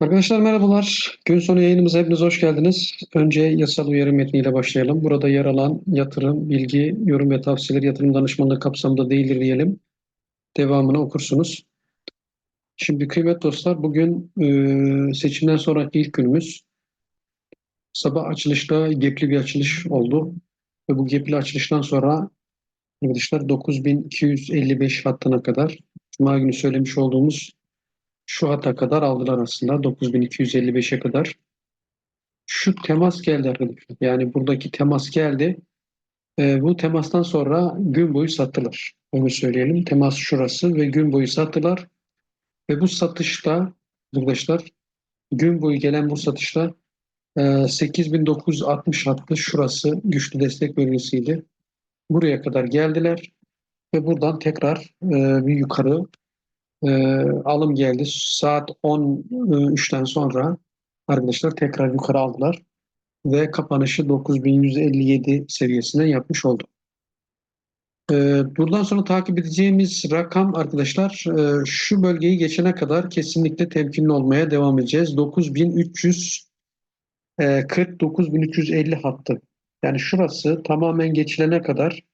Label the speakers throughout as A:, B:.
A: Arkadaşlar merhabalar. Gün sonu yayınımıza hepiniz hoş geldiniz. Önce yasal uyarı metniyle başlayalım. Burada yer alan yatırım, bilgi, yorum ve tavsiyeler yatırım danışmanlığı kapsamında değildir diyelim. Devamını okursunuz. Şimdi kıymet dostlar bugün e, seçimden sonraki ilk günümüz. Sabah açılışta gepli bir açılış oldu. Ve bu gepli açılıştan sonra arkadaşlar 9255 hattına kadar Cuma günü söylemiş olduğumuz şu hata kadar aldılar aslında 9255'e kadar. Şu temas geldi arkadaşlar. Yani buradaki temas geldi. Ee, bu temastan sonra gün boyu sattılar. Onu söyleyelim. Temas şurası ve gün boyu sattılar. Ve bu satışta arkadaşlar gün boyu gelen bu satışta e, 8960 hattı şurası güçlü destek bölgesiydi. Buraya kadar geldiler ve buradan tekrar e, bir yukarı e, alım geldi. Saat 13'ten sonra arkadaşlar tekrar yukarı aldılar ve kapanışı 9157 seviyesine yapmış oldu. E, buradan sonra takip edeceğimiz rakam arkadaşlar e, şu bölgeyi geçene kadar kesinlikle temkinli olmaya devam edeceğiz. 9340 9350 hattı. Yani şurası tamamen geçilene kadar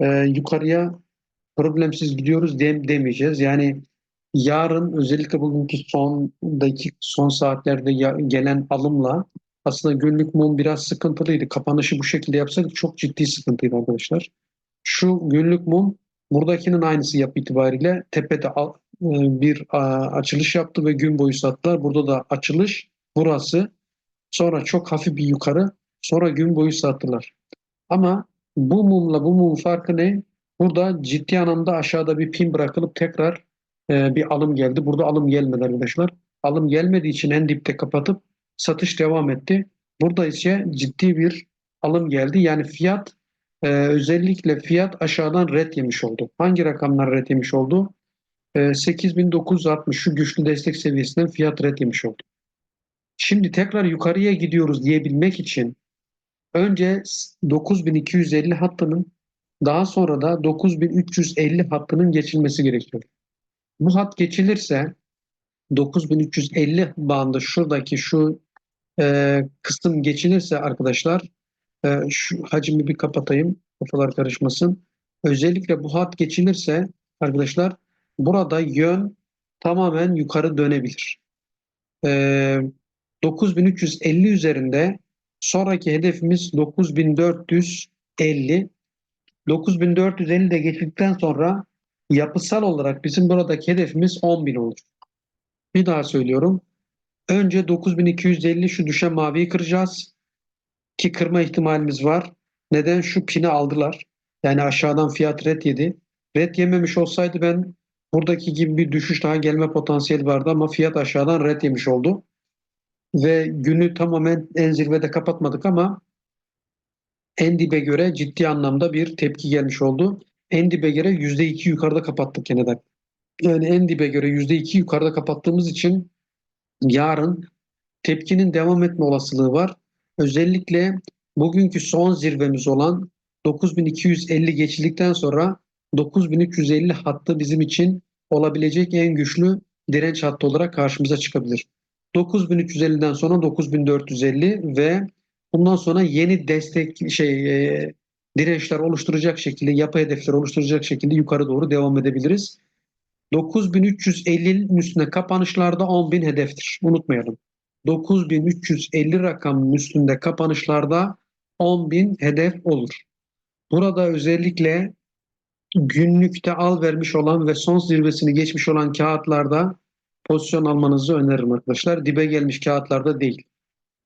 A: e, yukarıya problemsiz gidiyoruz dem demeyeceğiz. Yani yarın özellikle bugünkü son dakik son saatlerde gelen alımla aslında günlük mum biraz sıkıntılıydı. Kapanışı bu şekilde yapsaydık çok ciddi sıkıntıydı arkadaşlar. Şu günlük mum buradakinin aynısı yap itibariyle tepede e, bir açılış yaptı ve gün boyu sattılar. Burada da açılış burası. Sonra çok hafif bir yukarı. Sonra gün boyu sattılar. Ama bu mumla bu mum farkı ne? Burada ciddi anlamda aşağıda bir pin bırakılıp tekrar e, bir alım geldi. Burada alım gelmedi arkadaşlar. Alım gelmediği için en dipte kapatıp satış devam etti. Burada ise ciddi bir alım geldi. Yani fiyat e, özellikle fiyat aşağıdan red yemiş oldu. Hangi rakamlar red yemiş oldu? E, 8960 şu güçlü destek seviyesinden fiyat red yemiş oldu. Şimdi tekrar yukarıya gidiyoruz diyebilmek için önce 9250 hattının daha sonra da 9350 hattının geçilmesi gerekiyor. Bu hat geçilirse 9350 bandı şuradaki şu e, kısım geçilirse arkadaşlar e, şu hacmi bir kapatayım kafalar karışmasın. Özellikle bu hat geçilirse arkadaşlar burada yön tamamen yukarı dönebilir. E, 9350 üzerinde sonraki hedefimiz 9450 9450 de geçtikten sonra yapısal olarak bizim buradaki hedefimiz 10.000 olur. Bir daha söylüyorum. Önce 9250 şu düşen maviyi kıracağız. Ki kırma ihtimalimiz var. Neden? Şu pini aldılar. Yani aşağıdan fiyat red yedi. Red yememiş olsaydı ben buradaki gibi bir düşüş daha gelme potansiyeli vardı ama fiyat aşağıdan red yemiş oldu. Ve günü tamamen en zirvede kapatmadık ama en dibe göre ciddi anlamda bir tepki gelmiş oldu en dibe göre %2 yukarıda kapattık yeniden. Yani en dibe göre %2 yukarıda kapattığımız için yarın tepkinin devam etme olasılığı var. Özellikle bugünkü son zirvemiz olan 9250 geçildikten sonra 9350 hattı bizim için olabilecek en güçlü direnç hattı olarak karşımıza çıkabilir. 9350'den sonra 9450 ve bundan sonra yeni destek şey e, dirençler oluşturacak şekilde, yapı hedefler oluşturacak şekilde yukarı doğru devam edebiliriz. 9350'nin üstünde kapanışlarda 10.000 hedeftir. Unutmayalım. 9350 rakamın üstünde kapanışlarda 10.000 hedef olur. Burada özellikle günlükte al vermiş olan ve son zirvesini geçmiş olan kağıtlarda pozisyon almanızı öneririm arkadaşlar. Dibe gelmiş kağıtlarda değil.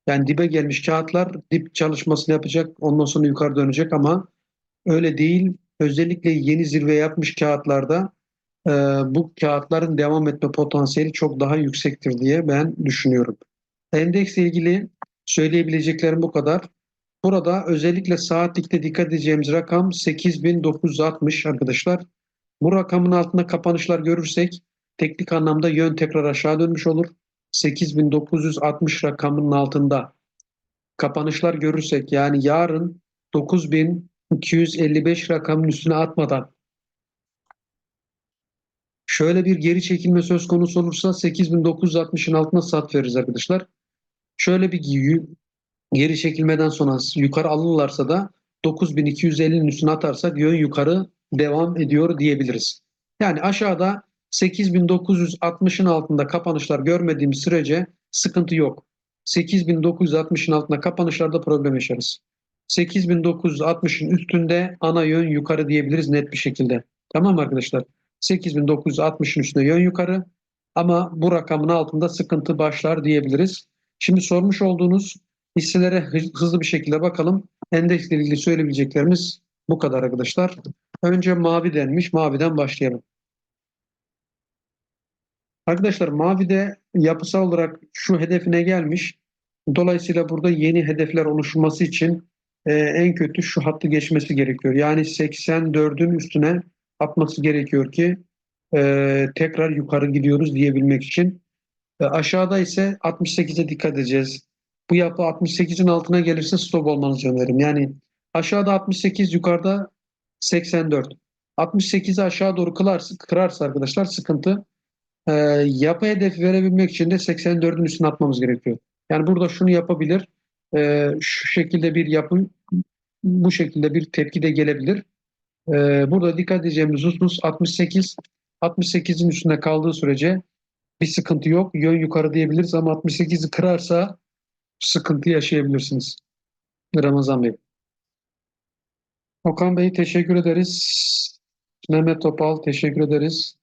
A: Yani dibe gelmiş kağıtlar dip çalışmasını yapacak ondan sonra yukarı dönecek ama öyle değil. Özellikle yeni zirve yapmış kağıtlarda e, bu kağıtların devam etme potansiyeli çok daha yüksektir diye ben düşünüyorum. Endeksle ilgili söyleyebileceklerim bu kadar. Burada özellikle saatlikte dikkat edeceğimiz rakam 8960 arkadaşlar. Bu rakamın altında kapanışlar görürsek teknik anlamda yön tekrar aşağı dönmüş olur. 8960 rakamının altında kapanışlar görürsek yani yarın 9255 rakamın üstüne atmadan Şöyle bir geri çekilme söz konusu olursa 8960'ın altına sat veririz arkadaşlar. Şöyle bir geri çekilmeden sonra yukarı alırlarsa da 9250'nin üstüne atarsak yön yukarı devam ediyor diyebiliriz. Yani aşağıda 8960'ın altında kapanışlar görmediğimiz sürece sıkıntı yok. 8960'ın altında kapanışlarda problem yaşarız. 8960'ın üstünde ana yön yukarı diyebiliriz net bir şekilde. Tamam arkadaşlar? 8960'ın üstünde yön yukarı ama bu rakamın altında sıkıntı başlar diyebiliriz. Şimdi sormuş olduğunuz hisselere hı- hızlı bir şekilde bakalım. Endeksle ilgili söyleyebileceklerimiz bu kadar arkadaşlar. Önce mavi denmiş. Maviden başlayalım. Arkadaşlar Mavi'de yapısal olarak şu hedefine gelmiş. Dolayısıyla burada yeni hedefler oluşması için e, en kötü şu hattı geçmesi gerekiyor. Yani 84'ün üstüne atması gerekiyor ki e, tekrar yukarı gidiyoruz diyebilmek için. E, aşağıda ise 68'e dikkat edeceğiz. Bu yapı 68'in altına gelirse stop olmanızı öneririm. Yani aşağıda 68, yukarıda 84. 68'i aşağı doğru kırarsa, kırarsa arkadaşlar sıkıntı. Ee, yapı hedefi verebilmek için de 84'ün üstüne atmamız gerekiyor. Yani burada şunu yapabilir. Ee, şu şekilde bir yapı, bu şekilde bir tepki de gelebilir. Ee, burada dikkat edeceğimiz husus 68. 68'in üstünde kaldığı sürece bir sıkıntı yok. Yön yukarı diyebiliriz ama 68'i kırarsa sıkıntı yaşayabilirsiniz. Ramazan Bey. Okan Bey teşekkür ederiz. Mehmet Topal teşekkür ederiz.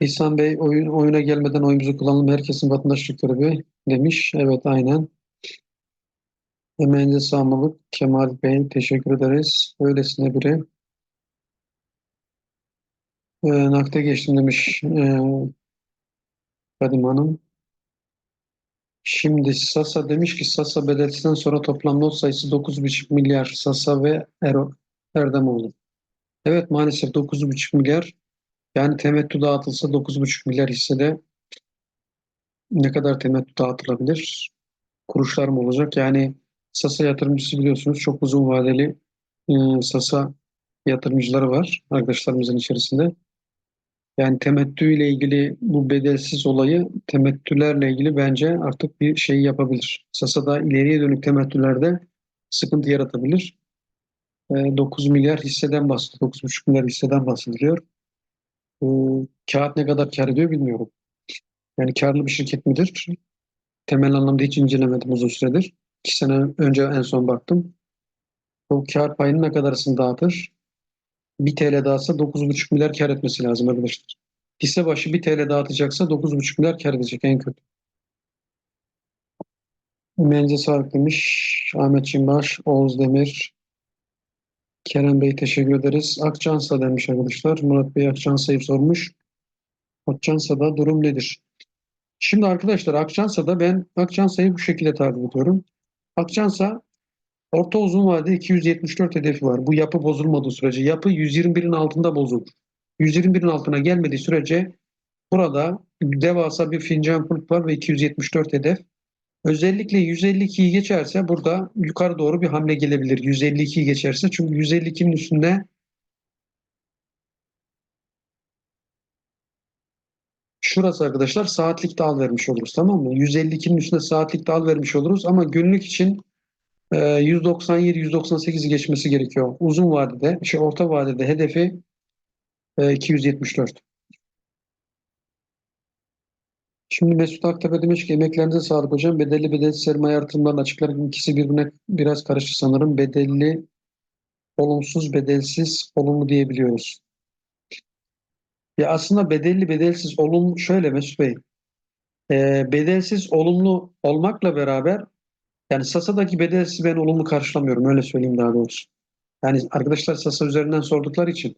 A: İhsan Bey oyun, oyuna gelmeden oyumuzu kullanalım. Herkesin vatandaşlık görevi demiş. Evet aynen. Emeğinize sağlık. Kemal Bey teşekkür ederiz. Öylesine biri. E, nakde geçtim demiş e, Kadim Hanım. Şimdi Sasa demiş ki Sasa bedelsinden sonra toplam not sayısı 9,5 milyar Sasa ve Ero, Erdemoğlu. Evet maalesef 9,5 milyar. Yani temettü dağıtılsa 9,5 milyar hissede ne kadar temettü dağıtılabilir? Kuruşlar mı olacak? Yani Sasa yatırımcısı biliyorsunuz çok uzun vadeli e, Sasa yatırımcıları var arkadaşlarımızın içerisinde. Yani temettü ile ilgili bu bedelsiz olayı temettülerle ilgili bence artık bir şey yapabilir. Sasa'da ileriye dönük temettülerde sıkıntı yaratabilir. E, 9 milyar hisseden bahsediyor. 9,5 milyar hisseden bahsediliyor. E, kağıt ne kadar kar ediyor bilmiyorum. Yani karlı bir şirket midir? Temel anlamda hiç incelemedim uzun süredir. İki sene önce en son baktım. O kar payını ne kadarısını dağıtır? 1 TL dağıtsa 9,5 milyar kar etmesi lazım arkadaşlar. Hisse başı 1 TL dağıtacaksa 9,5 milyar kar edecek en kötü. Emeğinize sağlık demiş. Ahmet Çimbaş, Oğuz Demir, Kerem Bey teşekkür ederiz. Akçansa demiş arkadaşlar. Murat Bey Akçansa'yı sormuş. Akçansa'da durum nedir? Şimdi arkadaşlar Akçansa'da ben Akçansa'yı bu şekilde takip ediyorum. Akçansa orta uzun vadede 274 hedefi var. Bu yapı bozulmadığı sürece. Yapı 121'in altında bozulur. 121'in altına gelmediği sürece burada devasa bir fincan kulp var ve 274 hedef. Özellikle 152'yi geçerse burada yukarı doğru bir hamle gelebilir. 152'yi geçerse çünkü 152'nin üstünde şurası arkadaşlar saatlik dal vermiş oluruz tamam mı? 152'nin üstünde saatlik dal vermiş oluruz ama günlük için e, 197-198'i geçmesi gerekiyor. Uzun vadede, şey orta vadede hedefi e, 274. Şimdi Mesut Aktepe demiş ki emeklerinize sağlık hocam. Bedelli bedelsiz sermaye artırımlarının açıklarının ikisi birbirine biraz karıştı sanırım. Bedelli, olumsuz, bedelsiz, olumlu diyebiliyoruz. Ya aslında bedelli, bedelsiz, olumlu şöyle Mesut Bey. e, bedelsiz, olumlu olmakla beraber yani Sasa'daki bedelsiz ben olumlu karşılamıyorum. Öyle söyleyeyim daha doğrusu. Yani arkadaşlar Sasa üzerinden sordukları için.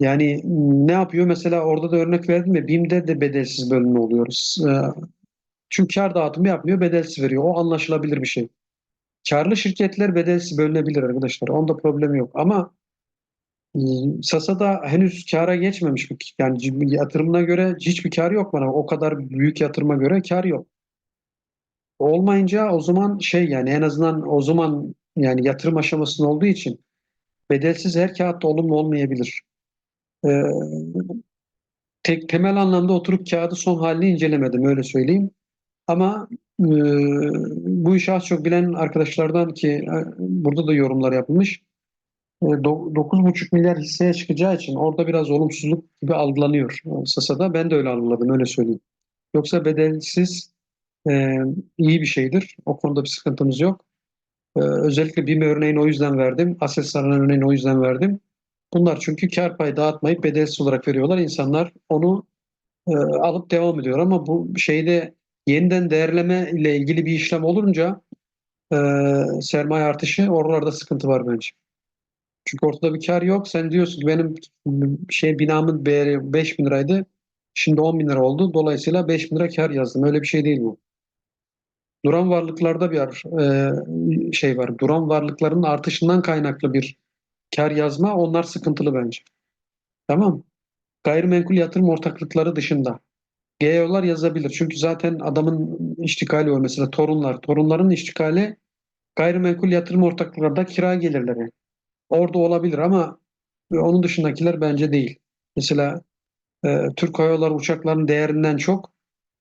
A: Yani ne yapıyor? Mesela orada da örnek verdim ya BİM'de de bedelsiz bölümü oluyoruz. Ee, Çünkü kar dağıtımı yapmıyor, bedelsiz veriyor. O anlaşılabilir bir şey. Karlı şirketler bedelsiz bölünebilir arkadaşlar. Onda problem yok. Ama e, Sasa'da henüz kara geçmemiş. Yani yatırımına göre hiçbir kar yok bana. O kadar büyük yatırıma göre kar yok. Olmayınca o zaman şey yani en azından o zaman yani yatırım aşamasında olduğu için bedelsiz her kağıtta olumlu olmayabilir. E, tek temel anlamda oturup kağıdı son halini incelemedim öyle söyleyeyim. Ama e, bu işi az çok bilen arkadaşlardan ki e, burada da yorumlar yapılmış. E, do- 9,5 milyar hisseye çıkacağı için orada biraz olumsuzluk gibi algılanıyor e, Sasa'da. Ben de öyle algıladım öyle söyleyeyim. Yoksa bedelsiz e, iyi bir şeydir. O konuda bir sıkıntımız yok. E, özellikle BİM örneğini o yüzden verdim. Aselsan'ın örneğini o yüzden verdim. Bunlar çünkü kar payı dağıtmayıp bedelsiz olarak veriyorlar. İnsanlar onu e, alıp devam ediyor ama bu şeyde yeniden değerleme ile ilgili bir işlem olunca e, sermaye artışı oralarda sıkıntı var bence. Çünkü ortada bir kar yok. Sen diyorsun ki benim şey binamın değeri 5 bin liraydı. Şimdi 10 bin lira oldu. Dolayısıyla 5 bin lira kar yazdım. Öyle bir şey değil bu. Duran varlıklarda bir e, şey var. Duran varlıkların artışından kaynaklı bir kar yazma. Onlar sıkıntılı bence. Tamam. Gayrimenkul yatırım ortaklıkları dışında. GEO'lar yazabilir. Çünkü zaten adamın iştikali o mesela torunlar. Torunların iştikali gayrimenkul yatırım ortaklıklarında kira gelirleri. Orada olabilir ama onun dışındakiler bence değil. Mesela e, Türk Hava Yolları uçaklarının değerinden çok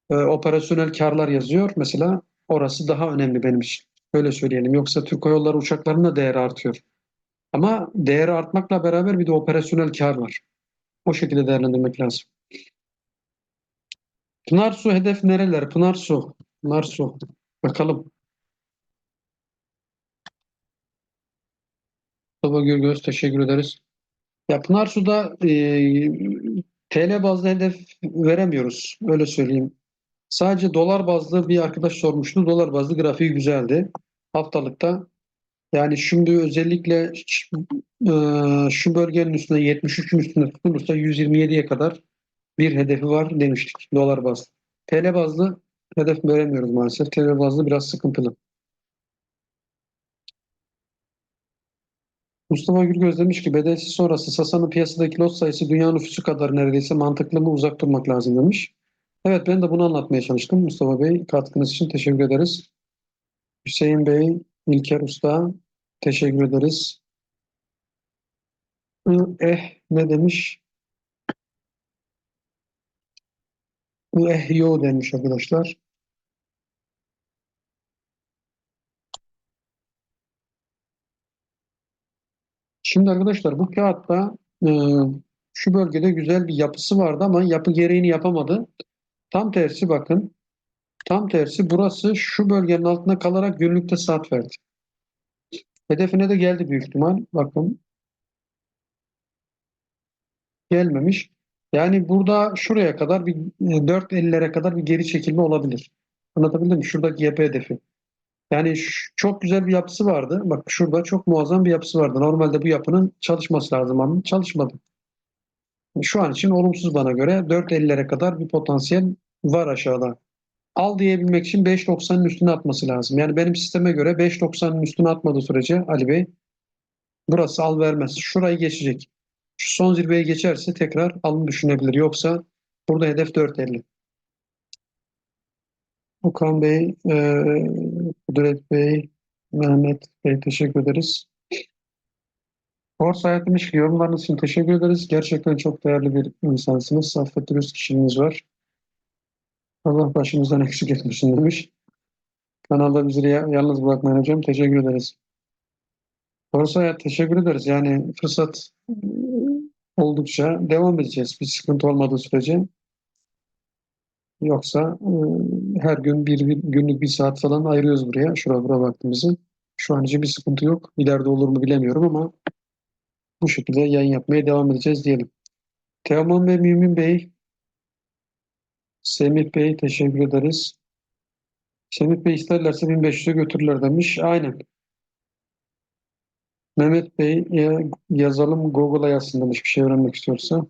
A: e, operasyonel karlar yazıyor. Mesela orası daha önemli benim için. Öyle söyleyelim. Yoksa Türk Hava Yolları uçaklarının da değeri artıyor. Ama değeri artmakla beraber bir de operasyonel kar var. O şekilde değerlendirmek lazım. Pınar Su hedef nereler? Pınar Su. Pınar Su. Bakalım. Mustafa Gürgöz teşekkür ederiz. Ya Pınar Su'da e, TL bazlı hedef veremiyoruz. Öyle söyleyeyim. Sadece dolar bazlı bir arkadaş sormuştu. Dolar bazlı grafiği güzeldi. Haftalıkta. Yani şimdi özellikle e, şu bölgenin üstünde 73'ün üstünde tutulursa 127'ye kadar bir hedefi var demiştik dolar bazlı. TL bazlı hedef veremiyoruz maalesef. TL bazlı biraz sıkıntılı. Mustafa Gürgöz demiş ki bedelsiz sonrası Sasa'nın piyasadaki lot sayısı dünya nüfusu kadar neredeyse mantıklı mı uzak durmak lazım demiş. Evet ben de bunu anlatmaya çalıştım Mustafa Bey. Katkınız için teşekkür ederiz. Hüseyin Bey, İlker Usta teşekkür ederiz. Eh ne demiş? Eh yo demiş arkadaşlar. Şimdi arkadaşlar bu kağıtta e, şu bölgede güzel bir yapısı vardı ama yapı gereğini yapamadı. Tam tersi bakın. Tam tersi burası şu bölgenin altında kalarak günlükte saat verdi. Hedefine de geldi büyük ihtimal. Bakın. Gelmemiş. Yani burada şuraya kadar bir 4.50'lere kadar bir geri çekilme olabilir. Anlatabildim mi? Şuradaki yapı hedefi. Yani çok güzel bir yapısı vardı. Bak şurada çok muazzam bir yapısı vardı. Normalde bu yapının çalışması lazım ama çalışmadı. Şu an için olumsuz bana göre 4.50'lere kadar bir potansiyel var aşağıda. Al diyebilmek için 5.90'ın üstüne atması lazım. Yani benim sisteme göre 5.90'ın üstüne atmadığı sürece Ali Bey burası al vermez. Şurayı geçecek. Şu son zirveyi geçerse tekrar alım düşünebilir. Yoksa burada hedef 4.50. Okan Bey, e, Kudret Bey, Mehmet Bey teşekkür ederiz. Borsa Hayat demiş ki yorumlarınız için teşekkür ederiz. Gerçekten çok değerli bir insansınız. Saffet dürüst kişiliğiniz var. Allah başımızdan eksik etmesin demiş. Kanalda bizi ya- yalnız bırakmayın hocam. Teşekkür ederiz. Borsa Hayat teşekkür ederiz. Yani fırsat e, oldukça devam edeceğiz. Bir sıkıntı olmadığı sürece. Yoksa e, her gün bir, bir günlük bir saat falan ayırıyoruz buraya. Şuraya buraya vaktimizi. Şu an için bir sıkıntı yok. İleride olur mu bilemiyorum ama bu şekilde yayın yapmaya devam edeceğiz diyelim. Teoman ve Mümin Bey, Semih Bey teşekkür ederiz. Semih Bey isterlerse 1500'e götürürler demiş. Aynen. Mehmet Bey ya- yazalım Google'a yazsın demiş bir şey öğrenmek istiyorsa.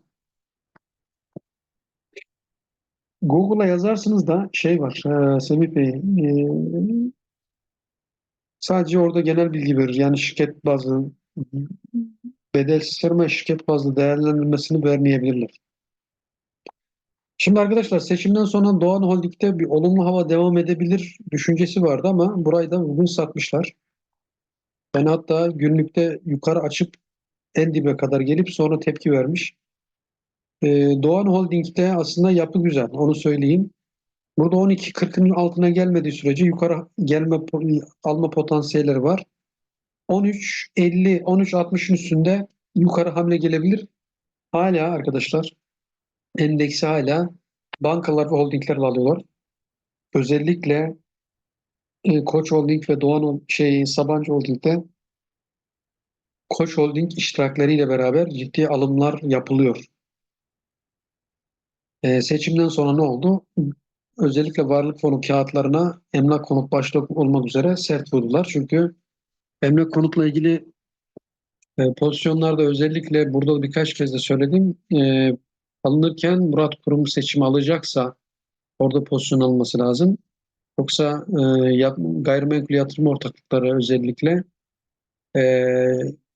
A: Google'a yazarsınız da şey var e, Semih Bey e, sadece orada genel bilgi verir. Yani şirket bazlı bedelsiz sermaye şirket bazlı değerlendirmesini vermeyebilirler. Şimdi arkadaşlar seçimden sonra Doğan Holding'de bir olumlu hava devam edebilir düşüncesi vardı ama burayı da bugün satmışlar. Yani hatta günlükte yukarı açıp en dibe kadar gelip sonra tepki vermiş. e, Doğan Holding'de aslında yapı güzel. Onu söyleyeyim. Burada 12.40'ın altına gelmediği sürece yukarı gelme alma potansiyelleri var. 13.50, 13.60'ın üstünde yukarı hamle gelebilir. Hala arkadaşlar endeksi hala bankalar ve holdingler alıyorlar. Özellikle e, Koç Holding ve Doğan şey Sabancı Holding'de Koç Holding iştirakleriyle beraber ciddi alımlar yapılıyor. E, seçimden sonra ne oldu? Özellikle varlık fonu kağıtlarına emlak konut başta olmak üzere sert vurdular. Çünkü emlak konutla ilgili e, pozisyonlarda özellikle burada birkaç kez de söyledim. E, alınırken Murat Kurum seçimi alacaksa orada pozisyon alınması lazım. Yoksa e, yap, gayrimenkul yatırım ortaklıkları özellikle e,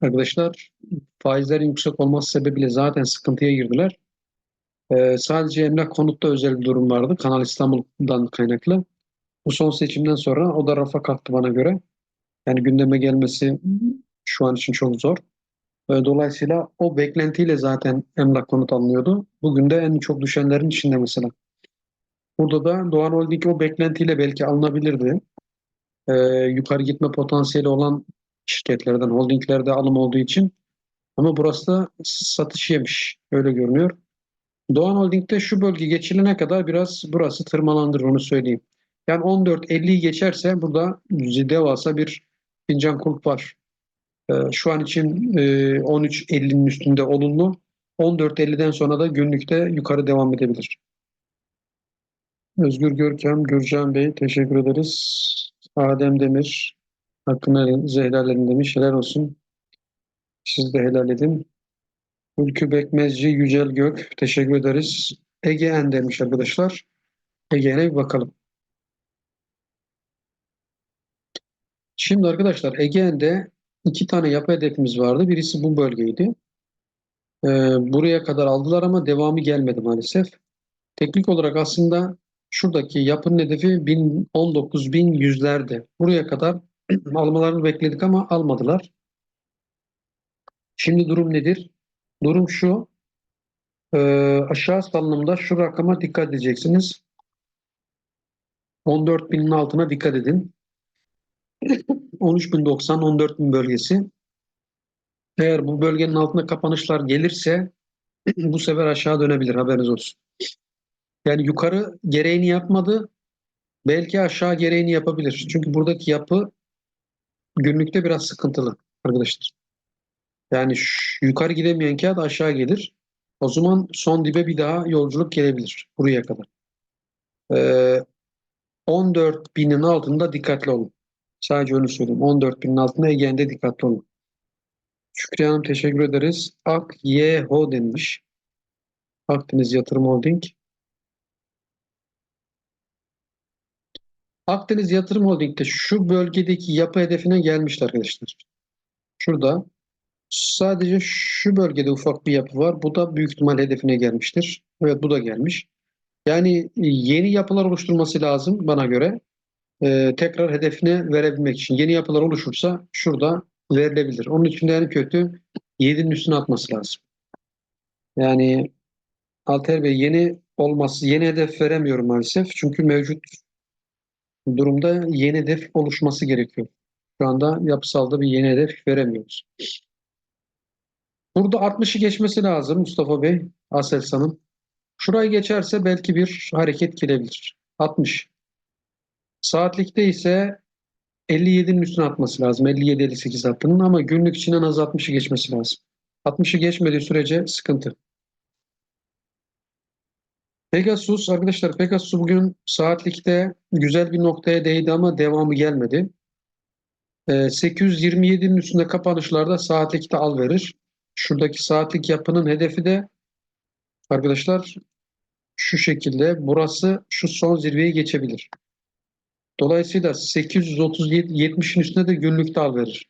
A: arkadaşlar faizlerin yüksek olması sebebiyle zaten sıkıntıya girdiler. E, sadece emlak konutta özel bir durum vardı. Kanal İstanbul'dan kaynaklı. Bu son seçimden sonra o da rafa kalktı bana göre. Yani gündeme gelmesi şu an için çok zor. E, dolayısıyla o beklentiyle zaten emlak konut alınıyordu. Bugün de en çok düşenlerin içinde mesela. Burada da Doğan Holding o beklentiyle belki alınabilirdi. Ee, yukarı gitme potansiyeli olan şirketlerden, holdinglerde alım olduğu için. Ama burası da satış yemiş. Öyle görünüyor. Doğan Holding'de şu bölge geçilene kadar biraz burası tırmalandırır onu söyleyeyim. Yani 14.50'yi geçerse burada devasa bir fincan kulp var. Ee, şu an için e, 13.50'nin üstünde olumlu. 14.50'den sonra da günlükte yukarı devam edebilir. Özgür Görkem, Gürcan Bey teşekkür ederiz. Adem Demir, hakkını zehirlerin demiş. Helal olsun. Siz de helal edin. Ülkü Bekmezci, Yücel Gök teşekkür ederiz. Ege'en demiş arkadaşlar. Ege'ne bir bakalım. Şimdi arkadaşlar Ege'nde iki tane yapı hedefimiz vardı. Birisi bu bölgeydi. Ee, buraya kadar aldılar ama devamı gelmedi maalesef. Teknik olarak aslında şuradaki yapının hedefi 19.100'lerde. Buraya kadar almalarını bekledik ama almadılar. Şimdi durum nedir? Durum şu. E, aşağı salınımda şu rakama dikkat edeceksiniz. 14.000'in altına dikkat edin. 13.090, 14.000 bölgesi. Eğer bu bölgenin altına kapanışlar gelirse bu sefer aşağı dönebilir haberiniz olsun. Yani yukarı gereğini yapmadı. Belki aşağı gereğini yapabilir. Çünkü buradaki yapı günlükte biraz sıkıntılı arkadaşlar. Yani yukarı gidemeyen kağıt aşağı gelir. O zaman son dibe bir daha yolculuk gelebilir buraya kadar. Ee, 14 binin altında dikkatli olun. Sadece onu söyleyeyim. 14 binin altında Ege'nde dikkatli olun. Şükriye Hanım teşekkür ederiz. Ak Yeho denmiş. Akdeniz Yatırım Holding. Akdeniz Yatırım Holding'de şu bölgedeki yapı hedefine gelmişti arkadaşlar. Şurada sadece şu bölgede ufak bir yapı var. Bu da büyük ihtimal hedefine gelmiştir. Evet bu da gelmiş. Yani yeni yapılar oluşturması lazım bana göre. Ee, tekrar hedefine verebilmek için. Yeni yapılar oluşursa şurada verilebilir. Onun için de en kötü 7'nin üstüne atması lazım. Yani Alter Bey yeni olması, yeni hedef veremiyorum maalesef. Çünkü mevcut durumda yeni hedef oluşması gerekiyor. Şu anda yapısalda bir yeni hedef veremiyoruz. Burada 60'ı geçmesi lazım Mustafa Bey, Aselsan'ın. Şurayı geçerse belki bir hareket gelebilir. 60. Saatlikte ise 57'nin üstüne atması lazım. 57-58 hattının ama günlük için en az 60'ı geçmesi lazım. 60'ı geçmediği sürece sıkıntı. Pegasus arkadaşlar Pegasus bugün saatlikte güzel bir noktaya değdi ama devamı gelmedi. Ee, 827'nin üstünde kapanışlarda saatlikte al verir. Şuradaki saatlik yapının hedefi de arkadaşlar şu şekilde burası şu son zirveyi geçebilir. Dolayısıyla 837-70'in üstünde de günlükte al verir.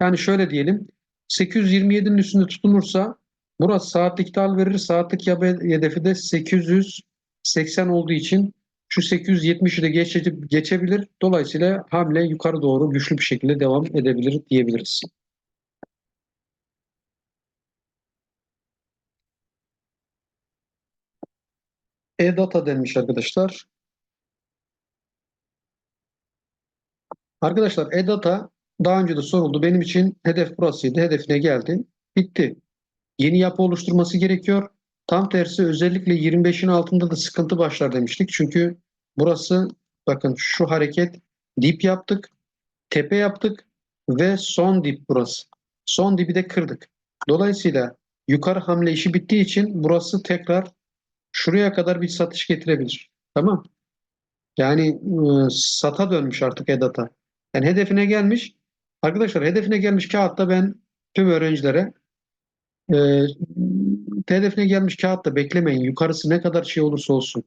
A: Yani şöyle diyelim 827'nin üstünde tutunursa burası saatlikte al verir. Saatlik hedefi de 880 olduğu için şu 870'i de geçe, geçebilir. Dolayısıyla hamle yukarı doğru güçlü bir şekilde devam edebilir diyebiliriz. E-data denmiş arkadaşlar. Arkadaşlar E-data daha önce de soruldu. Benim için hedef burasıydı. Hedefine geldi. Bitti. Yeni yapı oluşturması gerekiyor. Tam tersi özellikle 25'in altında da sıkıntı başlar demiştik. Çünkü burası bakın şu hareket dip yaptık. Tepe yaptık ve son dip burası. Son dibi de kırdık. Dolayısıyla yukarı hamle işi bittiği için burası tekrar şuraya kadar bir satış getirebilir. Tamam. Yani e, sata dönmüş artık EDAT'a. Yani hedefine gelmiş. Arkadaşlar hedefine gelmiş kağıtta ben tüm öğrencilere e, hedefine gelmiş kağıtta beklemeyin. Yukarısı ne kadar şey olursa olsun.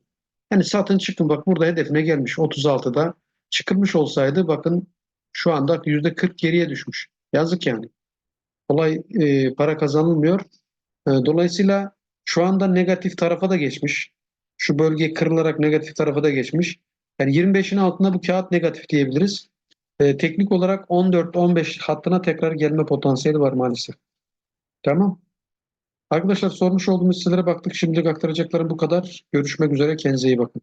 A: Yani satın çıkın. Bak burada hedefine gelmiş 36'da. Çıkılmış olsaydı bakın şu anda %40 geriye düşmüş. Yazık yani. Kolay e, para kazanılmıyor. E, dolayısıyla şu anda negatif tarafa da geçmiş. Şu bölge kırılarak negatif tarafa da geçmiş. Yani 25'in altında bu kağıt negatif diyebiliriz. E, teknik olarak 14-15 hattına tekrar gelme potansiyeli var maalesef. Tamam. Arkadaşlar sormuş olduğumuz sitelere baktık. Şimdilik aktaracaklarım bu kadar. Görüşmek üzere. Kendinize iyi bakın.